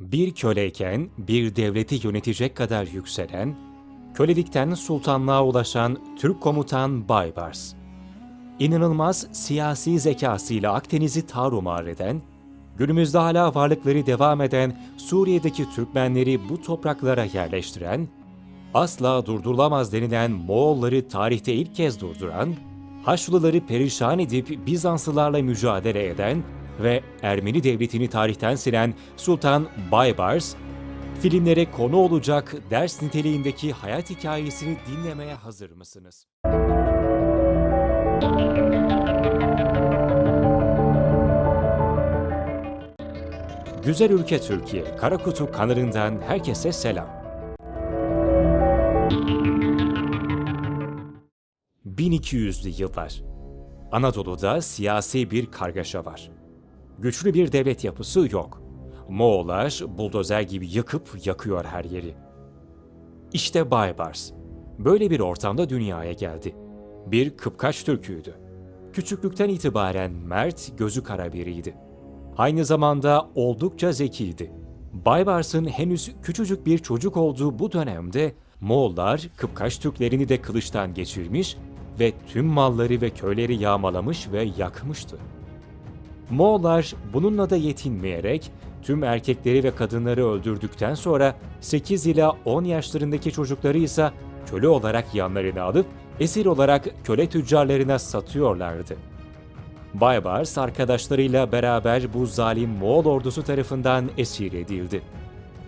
Bir köleyken bir devleti yönetecek kadar yükselen, kölelikten sultanlığa ulaşan Türk komutan Baybars. İnanılmaz siyasi zekasıyla Akdeniz'i tarumar eden, günümüzde hala varlıkları devam eden Suriye'deki Türkmenleri bu topraklara yerleştiren, asla durdurulamaz denilen Moğolları tarihte ilk kez durduran, Haçlıları perişan edip Bizanslılarla mücadele eden ve Ermeni devletini tarihten silen Sultan Baybars, filmlere konu olacak ders niteliğindeki hayat hikayesini dinlemeye hazır mısınız? Güzel ülke Türkiye, Karakutu kanalından herkese selam. 1200'lü yıllar. Anadolu'da siyasi bir kargaşa var. Güçlü bir devlet yapısı yok. Moğollar buldozer gibi yakıp yakıyor her yeri. İşte Baybars. Böyle bir ortamda dünyaya geldi. Bir Kıpkaç Türk'üydü. Küçüklükten itibaren mert, gözü kara biriydi. Aynı zamanda oldukça zekiydi. Baybars'ın henüz küçücük bir çocuk olduğu bu dönemde Moğollar Kıpkaç Türklerini de kılıçtan geçirmiş ve tüm malları ve köyleri yağmalamış ve yakmıştı. Moğollar bununla da yetinmeyerek tüm erkekleri ve kadınları öldürdükten sonra 8 ila 10 yaşlarındaki çocukları ise köle olarak yanlarına alıp esir olarak köle tüccarlarına satıyorlardı. Baybars arkadaşlarıyla beraber bu zalim Moğol ordusu tarafından esir edildi.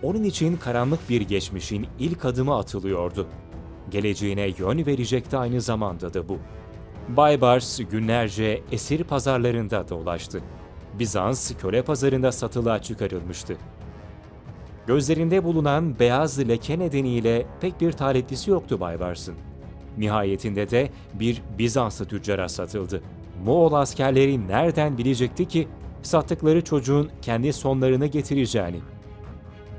Onun için karanlık bir geçmişin ilk adımı atılıyordu. Geleceğine yön verecekti aynı zamanda da bu. Baybars günlerce esir pazarlarında dolaştı. Bizans köle pazarında satılığa çıkarılmıştı. Gözlerinde bulunan beyaz leke nedeniyle pek bir taleplisi yoktu Baybars'ın. Nihayetinde de bir Bizanslı tüccara satıldı. Moğol askerleri nereden bilecekti ki sattıkları çocuğun kendi sonlarını getireceğini?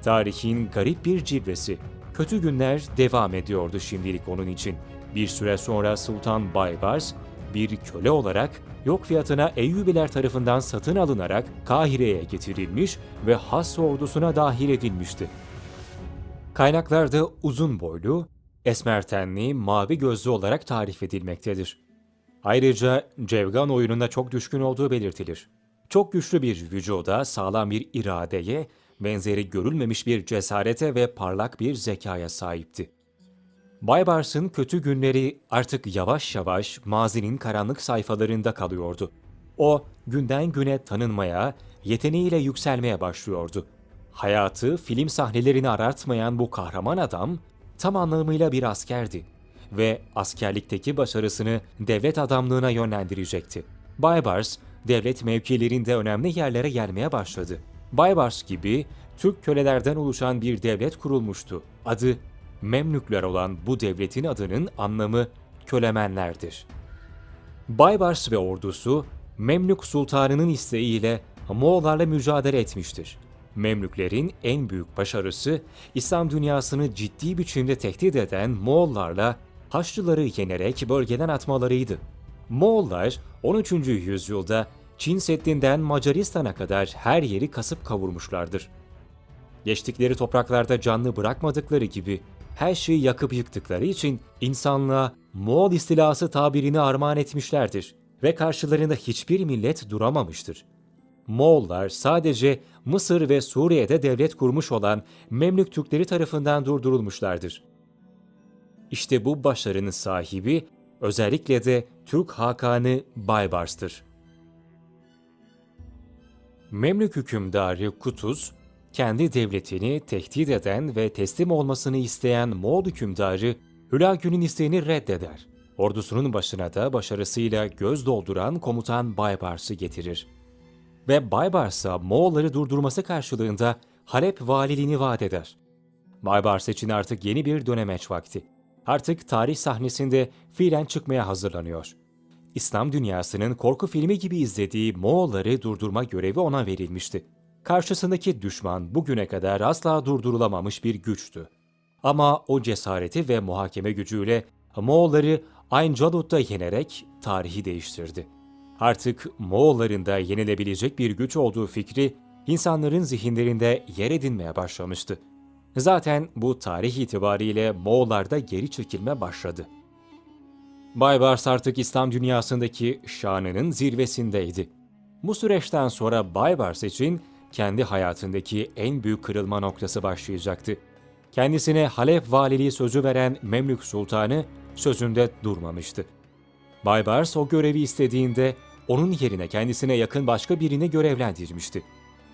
Tarihin garip bir cilvesi. Kötü günler devam ediyordu şimdilik onun için. Bir süre sonra Sultan Baybars bir köle olarak yok fiyatına Eyyubiler tarafından satın alınarak Kahire'ye getirilmiş ve Has ordusuna dahil edilmişti. Kaynaklarda uzun boylu, esmer tenli, mavi gözlü olarak tarif edilmektedir. Ayrıca Cevgan oyununa çok düşkün olduğu belirtilir. Çok güçlü bir vücuda, sağlam bir iradeye, benzeri görülmemiş bir cesarete ve parlak bir zekaya sahipti. Baybars'ın kötü günleri artık yavaş yavaş mazinin karanlık sayfalarında kalıyordu. O günden güne tanınmaya, yeteneğiyle yükselmeye başlıyordu. Hayatı film sahnelerini arartmayan bu kahraman adam tam anlamıyla bir askerdi ve askerlikteki başarısını devlet adamlığına yönlendirecekti. Baybars, devlet mevkilerinde önemli yerlere gelmeye başladı. Baybars gibi Türk kölelerden oluşan bir devlet kurulmuştu. Adı Memlükler olan bu devletin adının anlamı kölemenlerdir. Baybars ve ordusu Memlük Sultanı'nın isteğiyle Moğollarla mücadele etmiştir. Memlüklerin en büyük başarısı İslam dünyasını ciddi biçimde tehdit eden Moğollarla Haçlıları yenerek bölgeden atmalarıydı. Moğollar 13. yüzyılda Çin Seddi'nden Macaristan'a kadar her yeri kasıp kavurmuşlardır. Geçtikleri topraklarda canlı bırakmadıkları gibi her şeyi yakıp yıktıkları için insanlığa Moğol istilası tabirini armağan etmişlerdir ve karşılarında hiçbir millet duramamıştır. Moğollar sadece Mısır ve Suriye'de devlet kurmuş olan Memlük Türkleri tarafından durdurulmuşlardır. İşte bu başarının sahibi özellikle de Türk Hakanı Baybars'tır. Memlük hükümdarı Kutuz, kendi devletini tehdit eden ve teslim olmasını isteyen Moğol hükümdarı Hülagü'nün isteğini reddeder. Ordusunun başına da başarısıyla göz dolduran komutan Baybars'ı getirir. Ve Baybars'a Moğolları durdurması karşılığında Halep valiliğini vaat eder. Baybars için artık yeni bir dönemeç vakti. Artık tarih sahnesinde fiilen çıkmaya hazırlanıyor. İslam dünyasının korku filmi gibi izlediği Moğolları durdurma görevi ona verilmişti. Karşısındaki düşman bugüne kadar asla durdurulamamış bir güçtü. Ama o cesareti ve muhakeme gücüyle Moğolları Ainjalut'ta yenerek tarihi değiştirdi. Artık Moğolların da yenilebilecek bir güç olduğu fikri insanların zihinlerinde yer edinmeye başlamıştı. Zaten bu tarih itibariyle Moğollarda geri çekilme başladı. Baybars artık İslam dünyasındaki şanının zirvesindeydi. Bu süreçten sonra Baybars için kendi hayatındaki en büyük kırılma noktası başlayacaktı. Kendisine Halep valiliği sözü veren Memlük Sultanı sözünde durmamıştı. Baybars o görevi istediğinde onun yerine kendisine yakın başka birini görevlendirmişti.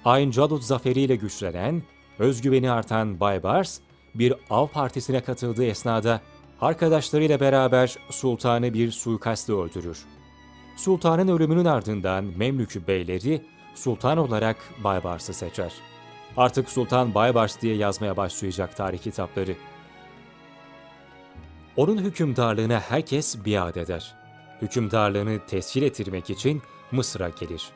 Ayn Calut zaferiyle güçlenen, özgüveni artan Baybars, bir av partisine katıldığı esnada arkadaşlarıyla beraber sultanı bir suikastla öldürür. Sultanın ölümünün ardından Memlükü beyleri sultan olarak Baybars'ı seçer. Artık Sultan Baybars diye yazmaya başlayacak tarih kitapları. Onun hükümdarlığına herkes biat eder. Hükümdarlığını tescil ettirmek için Mısır'a gelir.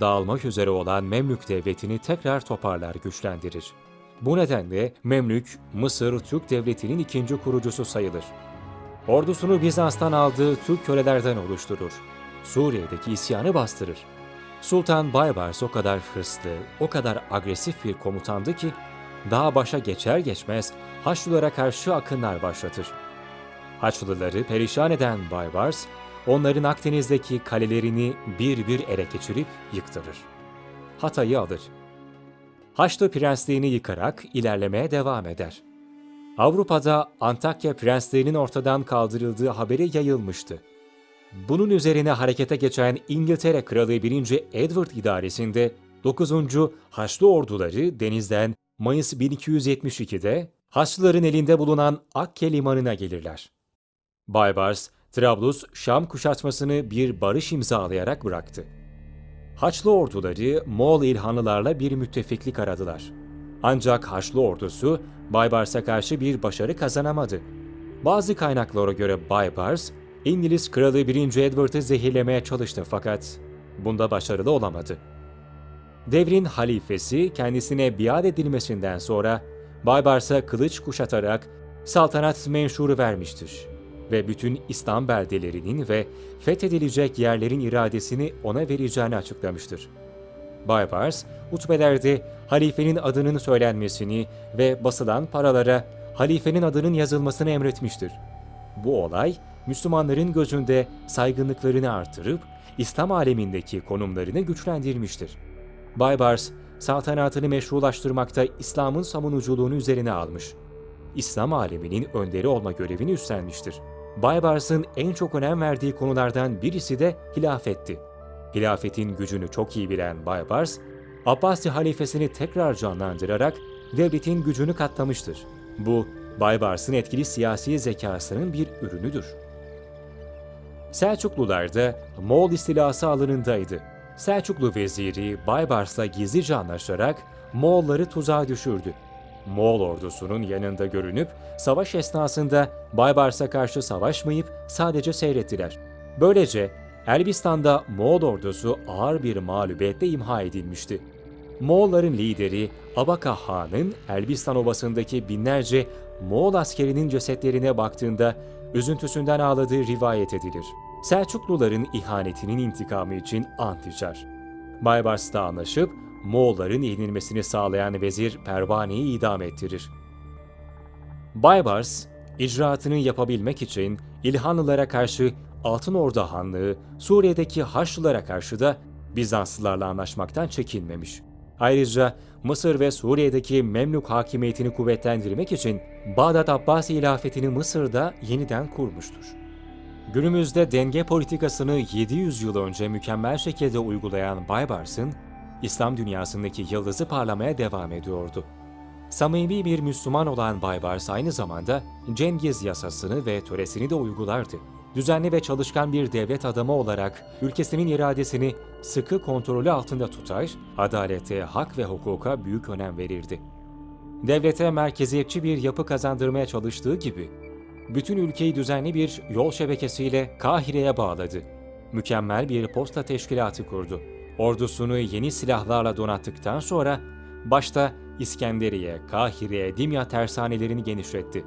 Dağılmak üzere olan Memlük devletini tekrar toparlar, güçlendirir. Bu nedenle Memlük, Mısır Türk devletinin ikinci kurucusu sayılır. Ordusunu Bizans'tan aldığı Türk kölelerden oluşturur. Suriye'deki isyanı bastırır. Sultan Baybars o kadar hırslı, o kadar agresif bir komutandı ki, daha başa geçer geçmez Haçlılara karşı akınlar başlatır. Haçlıları perişan eden Baybars, onların Akdeniz'deki kalelerini bir bir ele geçirip yıktırır. Hatay'ı alır. Haçlı prensliğini yıkarak ilerlemeye devam eder. Avrupa'da Antakya prensliğinin ortadan kaldırıldığı haberi yayılmıştı. Bunun üzerine harekete geçen İngiltere Kralı 1. Edward idaresinde 9. Haçlı orduları denizden Mayıs 1272'de Haçlıların elinde bulunan Akke limanına gelirler. Baybars, Trablus-Şam kuşatmasını bir barış imzalayarak bıraktı. Haçlı orduları Moğol İlhanlılarla bir müttefiklik aradılar. Ancak Haçlı ordusu Baybars'a karşı bir başarı kazanamadı. Bazı kaynaklara göre Baybars, İngiliz Kralı 1. Edward'ı zehirlemeye çalıştı fakat bunda başarılı olamadı. Devrin halifesi kendisine biat edilmesinden sonra Baybars'a kılıç kuşatarak saltanat menşuru vermiştir ve bütün İslam beldelerinin ve fethedilecek yerlerin iradesini ona vereceğini açıklamıştır. Baybars, hutbelerde halifenin adının söylenmesini ve basılan paralara halifenin adının yazılmasını emretmiştir. Bu olay, Müslümanların gözünde saygınlıklarını artırıp İslam alemindeki konumlarını güçlendirmiştir. Baybars, saltanatını meşrulaştırmakta İslam'ın savunuculuğunu üzerine almış. İslam aleminin önderi olma görevini üstlenmiştir. Baybars'ın en çok önem verdiği konulardan birisi de hilafetti. Hilafetin gücünü çok iyi bilen Baybars, Abbasi halifesini tekrar canlandırarak devletin gücünü katlamıştır. Bu, Baybars'ın etkili siyasi zekasının bir ürünüdür. Selçuklular da Moğol istilası alanındaydı. Selçuklu veziri Baybars'la gizlice anlaşarak Moğolları tuzağa düşürdü. Moğol ordusunun yanında görünüp savaş esnasında Baybars'a karşı savaşmayıp sadece seyrettiler. Böylece Elbistan'da Moğol ordusu ağır bir mağlubiyetle imha edilmişti. Moğolların lideri Abaka Han'ın Elbistan Ovası'ndaki binlerce Moğol askerinin cesetlerine baktığında üzüntüsünden ağladığı rivayet edilir. Selçukluların ihanetinin intikamı için ant içer. Baybars'ta anlaşıp Moğolların yenilmesini sağlayan vezir Pervane'yi idam ettirir. Baybars, icraatını yapabilmek için İlhanlılara karşı Altın Ordu Hanlığı, Suriye'deki Haçlılara karşı da Bizanslılarla anlaşmaktan çekinmemiş. Ayrıca Mısır ve Suriye'deki Memlük hakimiyetini kuvvetlendirmek için Bağdat Abbasi ilafetini Mısır'da yeniden kurmuştur. Günümüzde denge politikasını 700 yıl önce mükemmel şekilde uygulayan Baybars'ın İslam dünyasındaki yıldızı parlamaya devam ediyordu. Samimi bir Müslüman olan Baybars aynı zamanda Cengiz yasasını ve töresini de uygulardı. Düzenli ve çalışkan bir devlet adamı olarak ülkesinin iradesini sıkı kontrolü altında tutar, adalete, hak ve hukuka büyük önem verirdi. Devlete merkeziyetçi bir yapı kazandırmaya çalıştığı gibi, bütün ülkeyi düzenli bir yol şebekesiyle Kahire'ye bağladı. Mükemmel bir posta teşkilatı kurdu Ordusunu yeni silahlarla donattıktan sonra başta İskenderiye, Kahire, Dimya tersanelerini genişletti.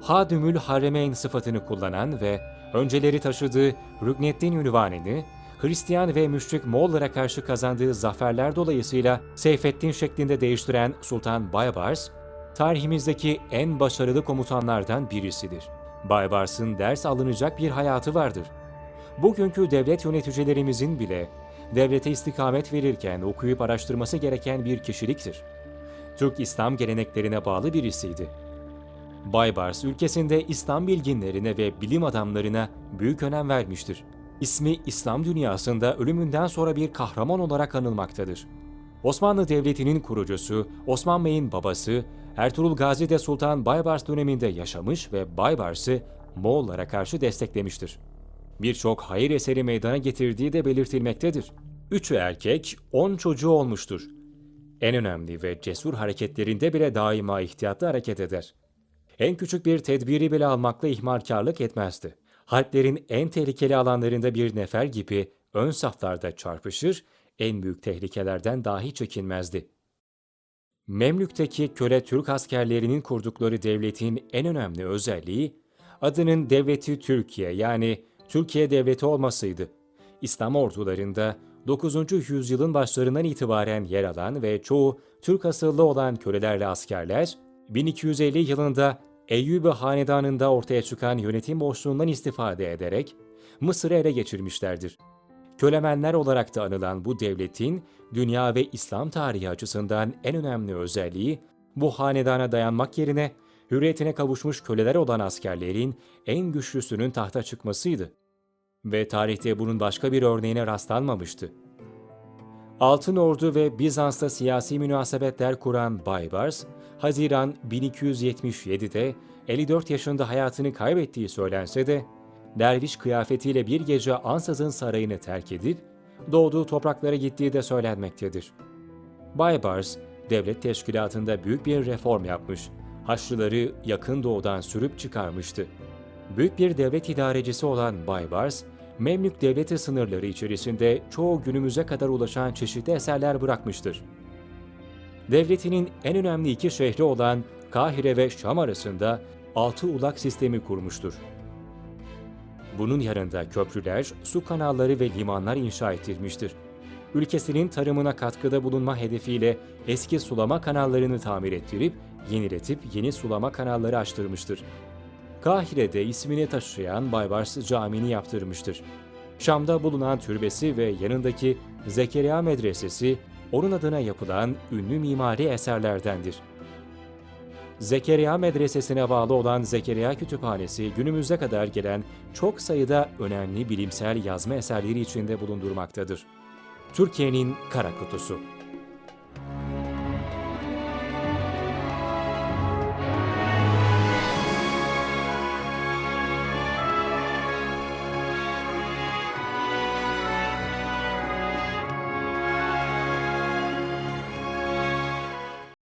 Hadümül Haremeyn sıfatını kullanan ve önceleri taşıdığı Rükneddin ünvanını Hristiyan ve müşrik Moğollara karşı kazandığı zaferler dolayısıyla Seyfettin şeklinde değiştiren Sultan Baybars, tarihimizdeki en başarılı komutanlardan birisidir. Baybars'ın ders alınacak bir hayatı vardır. Bugünkü devlet yöneticilerimizin bile devlete istikamet verirken okuyup araştırması gereken bir kişiliktir. Türk İslam geleneklerine bağlı birisiydi. Baybars ülkesinde İslam bilginlerine ve bilim adamlarına büyük önem vermiştir. İsmi İslam dünyasında ölümünden sonra bir kahraman olarak anılmaktadır. Osmanlı Devleti'nin kurucusu, Osman Bey'in babası, Ertuğrul Gazi de Sultan Baybars döneminde yaşamış ve Baybars'ı Moğollara karşı desteklemiştir. Birçok hayır eseri meydana getirdiği de belirtilmektedir. Üçü erkek, on çocuğu olmuştur. En önemli ve cesur hareketlerinde bile daima ihtiyatlı hareket eder. En küçük bir tedbiri bile almakla ihmalkarlık etmezdi. Harplerin en tehlikeli alanlarında bir nefer gibi ön saflarda çarpışır, en büyük tehlikelerden dahi çekinmezdi. Memlük'teki köle Türk askerlerinin kurdukları devletin en önemli özelliği, adının devleti Türkiye yani Türkiye devleti olmasıydı. İslam ordularında 9. yüzyılın başlarından itibaren yer alan ve çoğu Türk asıllı olan kölelerle askerler, 1250 yılında Eyyubi Hanedanı'nda ortaya çıkan yönetim boşluğundan istifade ederek Mısır'ı ele geçirmişlerdir. Kölemenler olarak da anılan bu devletin dünya ve İslam tarihi açısından en önemli özelliği bu hanedana dayanmak yerine hürriyetine kavuşmuş köleler olan askerlerin en güçlüsünün tahta çıkmasıydı. Ve tarihte bunun başka bir örneğine rastlanmamıştı. Altın Ordu ve Bizans'ta siyasi münasebetler kuran Baybars, Haziran 1277'de 54 yaşında hayatını kaybettiği söylense de, derviş kıyafetiyle bir gece Ansız'ın sarayını terk edip, doğduğu topraklara gittiği de söylenmektedir. Baybars, devlet teşkilatında büyük bir reform yapmış, Haçlıları yakın doğudan sürüp çıkarmıştı. Büyük bir devlet idarecisi olan Baybars, Memlük devleti sınırları içerisinde çoğu günümüze kadar ulaşan çeşitli eserler bırakmıştır. Devletinin en önemli iki şehri olan Kahire ve Şam arasında altı ulak sistemi kurmuştur. Bunun yanında köprüler, su kanalları ve limanlar inşa ettirmiştir. Ülkesinin tarımına katkıda bulunma hedefiyle eski sulama kanallarını tamir ettirip, yeniletip yeni sulama kanalları açtırmıştır. Kahire'de ismini taşıyan Baybars Camii'ni yaptırmıştır. Şam'da bulunan türbesi ve yanındaki Zekeriya Medresesi onun adına yapılan ünlü mimari eserlerdendir. Zekeriya Medresesi'ne bağlı olan Zekeriya Kütüphanesi günümüze kadar gelen çok sayıda önemli bilimsel yazma eserleri içinde bulundurmaktadır. Türkiye'nin Kara Kutusu